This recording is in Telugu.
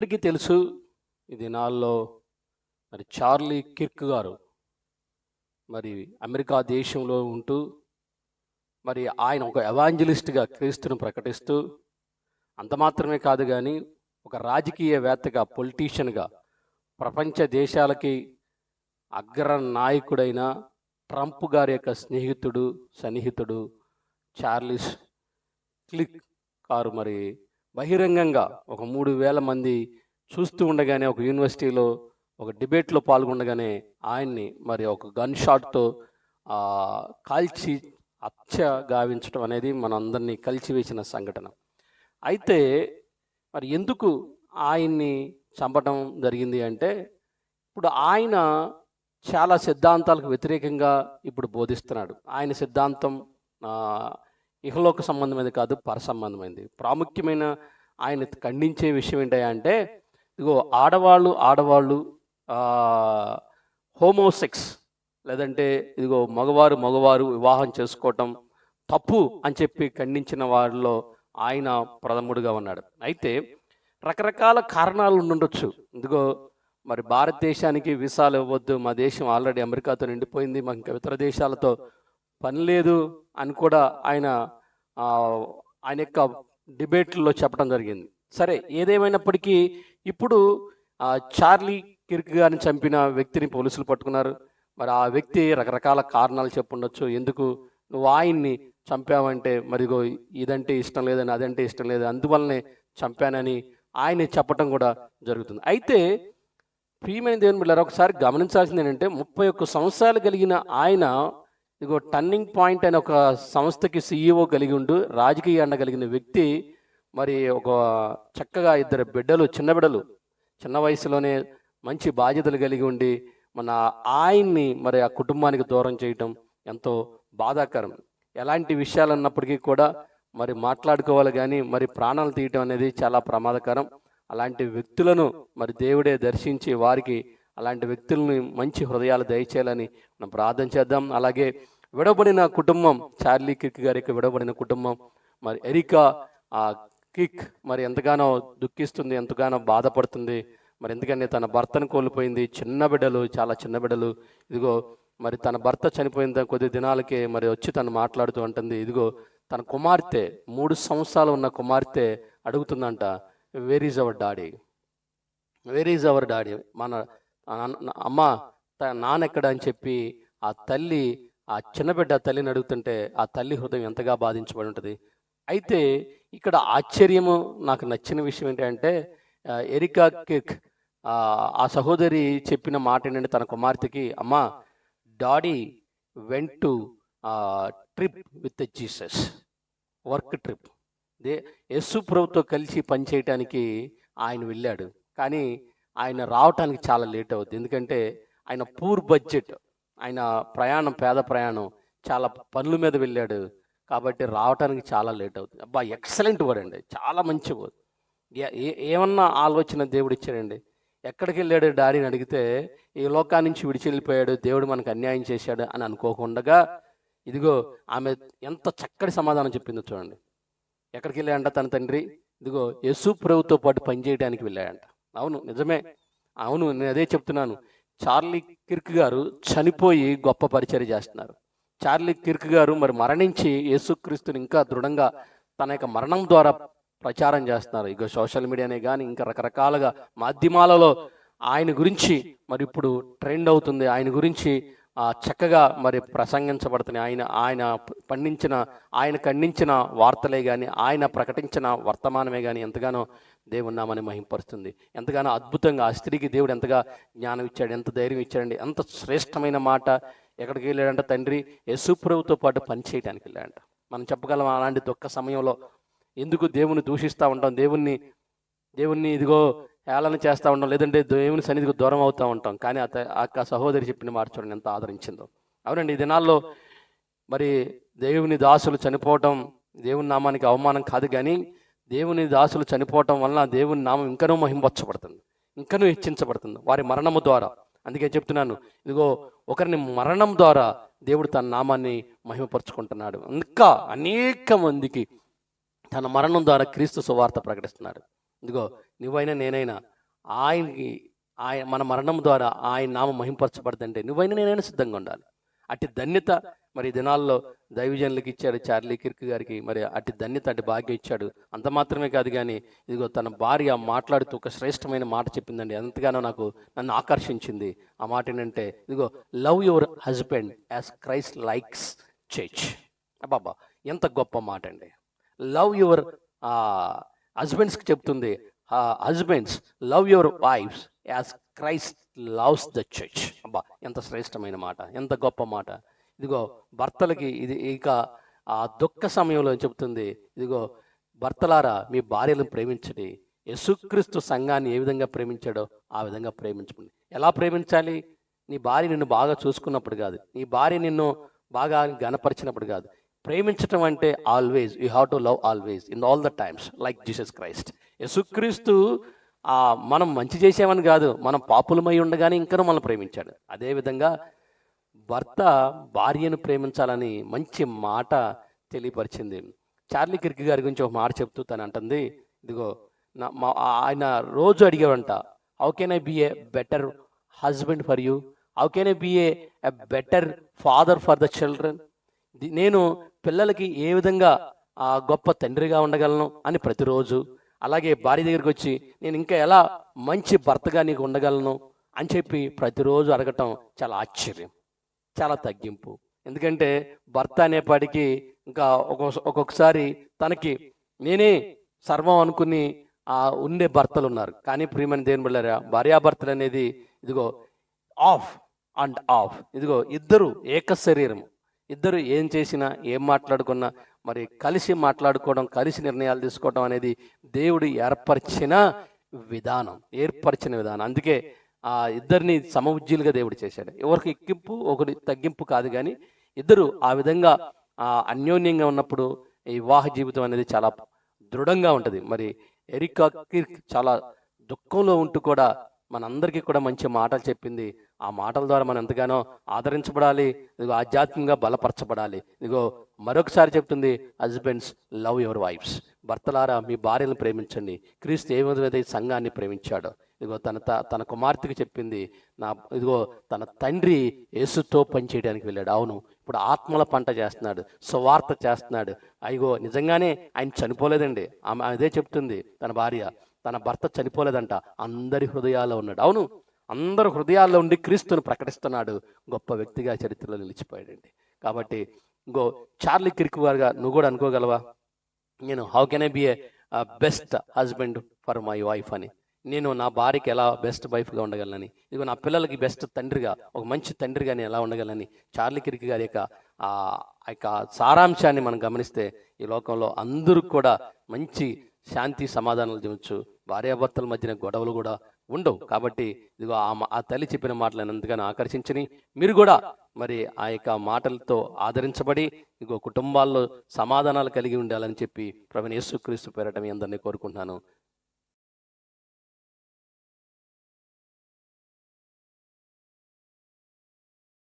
అందరికీ తెలుసు ఈ దినాల్లో మరి చార్లీ కిర్క్ గారు మరి అమెరికా దేశంలో ఉంటూ మరి ఆయన ఒక ఎవాంజలిస్ట్గా క్రీస్తును ప్రకటిస్తూ అంత మాత్రమే కాదు కానీ ఒక రాజకీయవేత్తగా పొలిటీషియన్గా ప్రపంచ దేశాలకి అగ్ర నాయకుడైన ట్రంప్ గారి యొక్క స్నేహితుడు సన్నిహితుడు చార్లిస్ క్లిక్ కారు మరి బహిరంగంగా ఒక మూడు వేల మంది చూస్తూ ఉండగానే ఒక యూనివర్సిటీలో ఒక డిబేట్లో పాల్గొనగానే ఆయన్ని మరి ఒక గన్ షాట్తో కాల్చి అచ్చ గావించడం అనేది మనందరినీ కలిచివేసిన సంఘటన. అయితే మరి ఎందుకు ఆయన్ని చంపడం జరిగింది అంటే ఇప్పుడు ఆయన చాలా సిద్ధాంతాలకు వ్యతిరేకంగా ఇప్పుడు బోధిస్తున్నాడు. ఆయన సిద్ధాంతం ఇహలోక సంబంధమైనది కాదు పర సంబంధమైనది ప్రాముఖ్యమైన ఆయన ఖండించే విషయం ఏంటంటే ఇదిగో ఆడవాళ్ళు ఆడవాళ్ళు హోమోసెక్స్ లేదంటే ఇదిగో మగవారు మగవారు వివాహం చేసుకోవటం తప్పు అని చెప్పి ఖండించిన వారిలో ఆయన ప్రథముడుగా ఉన్నాడు. అయితే రకరకాల కారణాలు ఉండొచ్చు ఇదిగో మరి భారతదేశానికి వీసాలు ఇవ్వద్దు మా దేశం ఆల్రెడీ అమెరికాతో నిండిపోయింది మాకు ఇంకా ఇతర దేశాలతో పని లేదు అని కూడా ఆయన ఆయన యొక్క డిబేట్లో చెప్పడం జరిగింది. సరే ఏదేమైనప్పటికీ ఇప్పుడు ఆ, చార్లీ కిర్క్ గారిని చంపిన వ్యక్తిని పోలీసులు పట్టుకున్నారు. మరి ఆ వ్యక్తి రకరకాల కారణాలు చెప్పుండొచ్చు. ఎందుకు? నువ్వు ఆయన్ని చంపావంటే మరిగో ఇదంటే ఇష్టం లేదని అదంటే ఇష్టం లేదు అందువల్లనే చంపానని ఆయన చెప్పటం కూడా జరుగుతుంది. అయితే ప్రియమైన దేవుని బిడ్డారా ఒకసారి గమనించాల్సింది ఏంటంటే ముప్పై ఒక్క సంవత్సరాలు కలిగిన ఆయన ఇదిగో టర్నింగ్ పాయింట్ అనే ఒక సంస్థకి సీఈఓ కలిగి ఉండు రాజకీయ అండ కలిగిన వ్యక్తి మరి ఒక చక్కగా ఇద్దరు బిడ్డలు చిన్న బిడ్డలు చిన్న వయసులోనే మంచి బాధ్యతలు కలిగి ఉండి మన ఆయన్ని మరి ఆ కుటుంబానికి దూరం చేయటం ఎంతో బాధాకరం. ఎలాంటి విషయాలు అన్నప్పటికీ కూడా మరి మాట్లాడుకోవాలి కానీ మరి ప్రాణాలు తీయటం అనేది చాలా ప్రమాదకరం. అలాంటి వ్యక్తులను మరి దేవుడే దర్శించి వారికి అలాంటి వ్యక్తుల్ని మంచి హృదయాలు దయచేయాలని మనం ప్రార్థన చేద్దాం. అలాగే విడబడిన కుటుంబం చార్లీ కిక్ గారికి విడబడిన కుటుంబం మరి ఎరికా ఆ కిక్ మరి ఎంతగానో దుఃఖిస్తుంది ఎంతగానో బాధపడుతుంది మరి ఎందుకంటే తన భర్తను కోల్పోయింది చిన్న బిడ్డలు చాలా చిన్న బిడ్డలు. ఇదిగో మరి తన భర్త చనిపోయిన కొద్ది దినాలకే మరి వచ్చి తను మాట్లాడుతూ ఉంటుంది. ఇదిగో తన కుమార్తె మూడు సంవత్సరాలు ఉన్న కుమార్తె అడుగుతుందంట where is our daddy where is our daddy మన అమ్మ త- నాన్నెక్కడ అని చెప్పి ఆ తల్లి ఆ చిన్న బిడ్డ తల్లిని అడుగుతుంటే ఆ తల్లి హృదయం ఎంతగా బాధించబడి ఉంటుంది. అయితే ఇక్కడ ఆశ్చర్యము నాకు నచ్చిన విషయం ఏంటంటే ఎరికా కిక్ ఆ, సహోదరి చెప్పిన మాట ఏంటంటే తన కుమార్తెకి అమ్మ daddy went to trip with Jesus work trip they Yesu ప్రభుతో కలిసి పనిచేయటానికి ఆయన వెళ్ళాడు. కానీ ఆయన రావటానికి చాలా లేట్ అవుతుంది ఎందుకంటే ఆయన పూర్ బడ్జెట్ ఆయన ప్రయాణం పేద ప్రయాణం చాలా పనుల మీద వెళ్ళాడు. కాబట్టి రావటానికి చాలా లేట్ అవుతుంది అబ్బా ఎక్సలెంట్ వర్డ్ అండి. చాలా మంచి వర్డ్ ఏ- ఏ- ఏమన్నా ఆలోచన దేవుడు ఇచ్చాడండి? ఎక్కడికి వెళ్ళాడు డాడీని అడిగితే ఈ లోకా నుంచి విడిచి వెళ్ళిపోయాడు. దేవుడు మనకు అన్యాయం చేశాడు అని అనుకోకుండా ఇదిగో ఆమె ఎంత చక్కటి సమాధానం చెప్పిందో చూడండి. ఎక్కడికి వెళ్ళాడంట తన తండ్రి? ఇదిగో యశు ప్రభుతో పాటు పనిచేయడానికి వెళ్ళాడంట అవును నిజమే. అవును నేను అదే చెప్తున్నాను. చార్లీ కిర్క్ గారు చనిపోయి గొప్ప పరిచయం చేస్తున్నారు. చార్లీ కిర్క్ గారు మరి మరణించి యేసుక్రీస్తుని ఇంకా దృఢంగా తన యొక్క మరణం ద్వారా ప్రచారం చేస్తున్నారు. ఇక సోషల్ మీడియానే కానీ ఇంకా రకరకాలుగా మాధ్యమాలలో ఆయన గురించి మరి ఇప్పుడు ట్రెండ్ అవుతుంది. ఆయన గురించి చక్కగా మరి ప్రసంగించబడుతున్నాయి. ఆయన ఆయన పండించిన ఆయన ఖండించిన వార్తలే కానీ ఆయన ప్రకటించిన వర్తమానమే కానీ ఎంతగానో దేవుని నామని మహింపరుస్తుంది. ఎంతగానో అద్భుతంగా ఆ స్త్రీకి దేవుడు ఎంతగా జ్ఞానం ఇచ్చాడు ఎంత ధైర్యం ఇచ్చాడండి ఎంత శ్రేష్టమైన మాట ఎక్కడికి వెళ్ళాడంట తండ్రి? యశుప్రభుతో పాటు పనిచేయడానికి వెళ్ళాడంట. మనం చెప్పగలం అలాంటి దుఃఖ సమయంలో ఎందుకు దేవుని దూషిస్తూ ఉంటాం? దేవుణ్ణి దేవుణ్ణి ఇదిగో ఏళన చేస్తూ ఉంటాం లేదంటే దేవుని సన్నిధికి దూరం అవుతూ ఉంటాం. కానీ అత ఆ యొక్క సహోదరి చెప్పిన మాట చూడండి ఎంత ఆదరించిందో. అవునండి ఈ దినాల్లో మరి దేవుని దాసులు చనిపోవటం దేవుని నామానికి అవమానం కాదు కానీ దేవుని దాసులు చనిపోవటం వలన దేవుని నామం ఇంకనూ మహింపరచబడుతుంది ఇంకనూ హెచ్చించబడుతుంది వారి మరణము ద్వారా. అందుకే చెప్తున్నాను ఇదిగో ఒకరిని మరణం ద్వారా దేవుడు తన నామాన్ని మహిమపరుచుకుంటున్నాడు. ఇంకా అనేక మందికి తన మరణం ద్వారా క్రీస్తు సువార్త ప్రకటిస్తున్నాడు. ఇదిగో నువ్వైనా నేనైనా ఆయనకి ఆయన మన మరణం ద్వారా ఆయన నామ మహింపరచబడదంటే నువ్వైనా నేనైనా సిద్ధంగా ఉండాలి. అట్టి ధన్యత మరి దినాల్లో దైవజనులకు ఇచ్చాడు చార్లీ కిర్క్ గారికి మరి అట్టి ధన్యత అటు భాగ్యం ఇచ్చాడు. అంత మాత్రమే కాదు కానీ ఇదిగో తన భార్య మాట్లాడుతూ ఒక శ్రేష్టమైన మాట చెప్పిందండి. ఎంతగానో నాకు నన్ను ఆకర్షించింది. ఆ మాట ఏంటంటే ఇదిగో love your husband as Christ likes church బాబా ఎంత గొప్ప మాట అండి లవ్ యువర్ హస్బెండ్స్కి చెప్తుంది husbands love your wives as Christ loves the church అబ్బా ఎంత శ్రేష్టమైన మాట ఎంత గొప్ప మాట. ఇదిగో భర్తలకి ఇది ఇక ఆ దుఃఖ సమయంలో చెబుతుంది ఇదిగో భర్తలారా మీ భార్యలను ప్రేమించండి. యేసుక్రీస్తు సంఘాన్ని ఏ విధంగా ప్రేమించాడో ఆ విధంగా ప్రేమించండి ఎలా ప్రేమించాలి? నీ భార్య నిన్ను బాగా చూసుకున్నప్పుడు కాదు. నీ భార్య నిన్ను బాగా గనపరిచినప్పుడు కాదు. ప్రేమించటం అంటే always you have to love always in all the times like Jesus Christ యసుక్రీస్తు ఆ మనం మంచి చేసామని కాదు మనం పాపులమై ఉండగానే ఇంకా మనల్ని ప్రేమించాడు. అదేవిధంగా భర్త భార్యను ప్రేమించాలని మంచి మాట తెలియపరిచింది. చార్లీ కిర్క్ గారి గురించి ఒక మాట చెప్తూ తను అంటుంది ఇదిగో నా మా ఆయన రోజు అడిగేవంట how can I be a better husband for you how can I be a better father for the children నేను పిల్లలకి ఏ విధంగా ఆ గొప్ప తండ్రిగా ఉండగలను అని ప్రతిరోజు అలాగే భార్య దగ్గరికి వచ్చి నేను ఇంకా ఎలా మంచి భర్తగా నీకు ఉండగలను? అని చెప్పి ప్రతిరోజు అడగటం చాలా ఆశ్చర్యం చాలా తగ్గింపు. ఎందుకంటే భర్త అనేపాటికి ఇంకా ఒక్కొక్క ఒక్కొక్కసారి తనకి నేనే సర్వం అనుకుని ఆ ఉండే భర్తలు ఉన్నారు. కానీ ప్రియమని దేని బిళ్ళారా భార్యాభర్తలు అనేది ఇదిగో ఆఫ్ అండ్ ఆఫ్. ఇదిగో ఇద్దరు ఏక శరీరం ఇద్దరు ఏం చేసినా ఏం మాట్లాడుకున్నా మరి కలిసి మాట్లాడుకోవడం కలిసి నిర్ణయాలు తీసుకోవడం అనేది దేవుడు ఏర్పరిచిన విధానం ఏర్పరిచిన విధానం. అందుకే ఆ ఇద్దరిని సమవుజ్జీలుగా దేవుడు చేశాడు. ఎవరికి ఎక్కింపు ఒకటి తగ్గింపు కాదు కానీ ఇద్దరు ఆ విధంగా ఆ అన్యోన్యంగా ఉన్నప్పుడు ఈ వివాహ జీవితం అనేది చాలా దృఢంగా ఉంటుంది. మరి ఎరికా కిర్క్ చాలా దుఃఖంలో ఉంటూ కూడా మనందరికీ కూడా మంచి మాటలు చెప్పింది ఆ మాటల ద్వారా మనం ఎంతగానో ఆదరించబడాలి ఇదిగో ఆధ్యాత్మికంగా బలపరచబడాలి. ఇదిగో మరొకసారి చెప్తుంది హస్బెండ్స్ లవ్ యువర్ వైఫ్స్ భర్తలారా మీ భార్యను ప్రేమించండి. క్రీస్తు ఏ విధంగా సంఘాన్ని ప్రేమించాడో. ఇదిగో తన త- తన కుమార్తెకి చెప్పింది నా ఇదిగో తన తండ్రి యేసుతో పనిచేయడానికి వెళ్ళాడు. అవును ఇప్పుడు ఆత్మల పంట చేస్తున్నాడు సువార్త చేస్తున్నాడు. అయ్యో నిజంగానే ఆయన చనిపోలేదండి. ఆమె అదే చెప్తుంది తన భార్య తన భర్త చనిపోలేదంట అందరి హృదయాల్లో ఉన్నాడు. అవును అందరు హృదయాల్లో ఉండి క్రీస్తును ప్రకటిస్తున్నాడు. గొప్ప వ్యక్తిగా చరిత్రలో నిలిచిపోయాడండి. కాబట్టి ఇంకో చార్లీ కిర్క్ గారుగా నువ్వు కూడా అనుకోగలవా? నేను how can I be a best husband for my wife అని. నేను నా భార్యకి ఎలా బెస్ట్ వైఫ్గా ఉండగలనని. ఇదిగో నా పిల్లలకి బెస్ట్ తండ్రిగా ఒక మంచి తండ్రిగా నేను ఎలా ఉండగలనని చార్లీ కిరిక్ గారి యొక్క ఆ యొక్క సారాంశాన్ని మనం గమనిస్తే ఈ లోకంలో అందరూ కూడా మంచి శాంతి సమాధానాలు జీవించు భార్యాభర్తల మధ్యన గొడవలు కూడా ఉండవు. కాబట్టి ఇదిగో ఆ మా- ఆ తల్లి చెప్పిన మాటలు ఎంతగానో ఆకర్షించని మీరు కూడా మరి ఆ యొక్క మాటలతో ఆదరించబడి ఇగో కుటుంబాల్లో సమాధానాలు కలిగి ఉండాలని చెప్పి ప్రవీణ యేసుక్రీస్తు పేరటం అందరినీ కోరుకుంటున్నాను.